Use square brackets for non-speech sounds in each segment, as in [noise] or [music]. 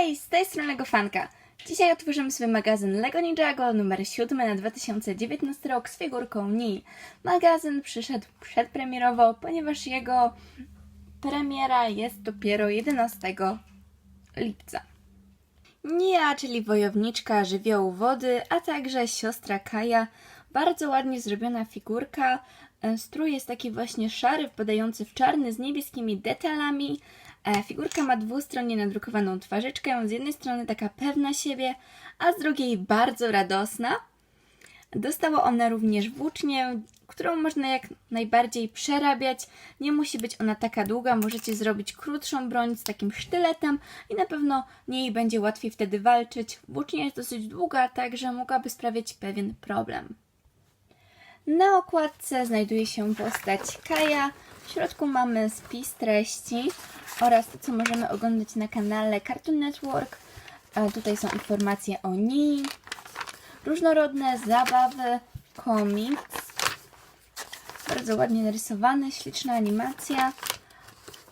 Hej, z tej strony Lego Fanka. Dzisiaj otworzymy sobie magazyn Lego Ninjago numer 7 na 2019 rok z figurką Ni. Magazyn przyszedł przedpremierowo, ponieważ jego premiera jest dopiero 11 lipca. Nia, czyli wojowniczka żywiołu wody, a także siostra Kaja. Bardzo ładnie zrobiona figurka. E, Strój jest taki właśnie szary, wpadający w czarny z niebieskimi detalami. E, Figurka ma dwustronnie nadrukowaną twarzyczkę. Z jednej strony taka pewna siebie, a z drugiej bardzo radosna. Dostała ona również włócznię, którą można jak najbardziej przerabiać. Nie musi być ona taka długa, możecie zrobić krótszą broń z takim sztyletem i na pewno niej będzie łatwiej wtedy walczyć. Włócznia jest dosyć długa, także mogłaby sprawiać pewien problem. Na okładce znajduje się postać Kaja. W środku mamy spis treści oraz to, co możemy oglądać na kanale Cartoon Network. Tutaj są informacje o niej, różnorodne zabawy, komiks. Bardzo ładnie narysowany, śliczna animacja.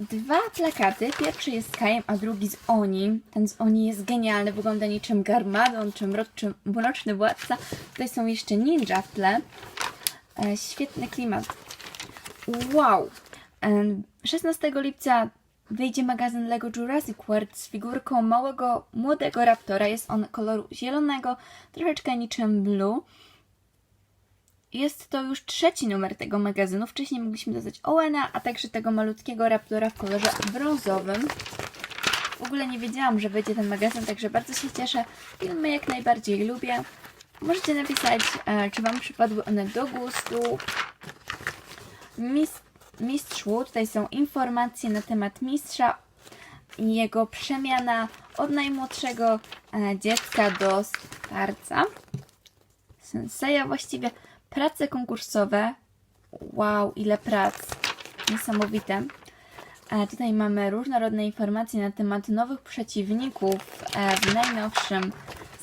Dwa plakaty. Pierwszy jest z Kajem, a drugi z Oni. Ten z Oni jest genialny, wygląda niczym Garmadon czy Mroczny Władca. Tutaj są jeszcze ninja w tle. E, świetny klimat. Wow! E, 16 lipca wyjdzie magazyn Lego Jurassic World z figurką małego, młodego raptora. Jest on koloru zielonego, troszeczkę niczym blue. Jest to już trzeci numer tego magazynu. Wcześniej mogliśmy dodać Owena, a także tego malutkiego raptora w kolorze brązowym. W ogóle nie wiedziałam, że będzie ten magazyn, także bardzo się cieszę. Filmy jak najbardziej lubię. Możecie napisać, e, czy Wam przypadły one do gustu. Mis- mistrz Wu, tutaj są informacje na temat mistrza i jego przemiana od najmłodszego e, dziecka do starca. Senseja właściwie. Prace konkursowe. Wow, ile prac. Niesamowite. E, tutaj mamy różnorodne informacje na temat nowych przeciwników w najnowszym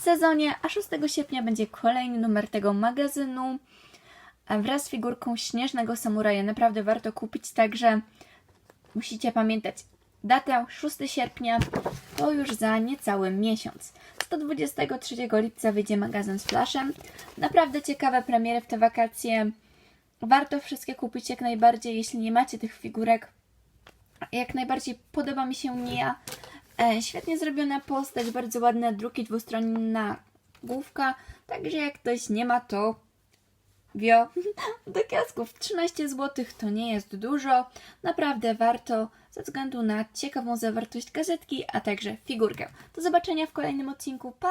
sezonie, a 6 sierpnia będzie kolejny numer tego magazynu wraz z figurką śnieżnego samuraja. Naprawdę warto kupić, także musicie pamiętać datę 6 sierpnia, to już za niecały miesiąc. 123 lipca wyjdzie magazyn z Flashem. Naprawdę ciekawe premiery w te wakacje. Warto wszystkie kupić jak najbardziej, jeśli nie macie tych figurek. Jak najbardziej podoba mi się Nia. E, świetnie zrobiona postać, bardzo ładne druki, dwustronna główka. Także jak ktoś nie ma, to wio [laughs] do kiosków 13 zł to nie jest dużo. Naprawdę warto ze względu na ciekawą zawartość gazetki, a także figurkę. Do zobaczenia w kolejnym odcinku. Pa!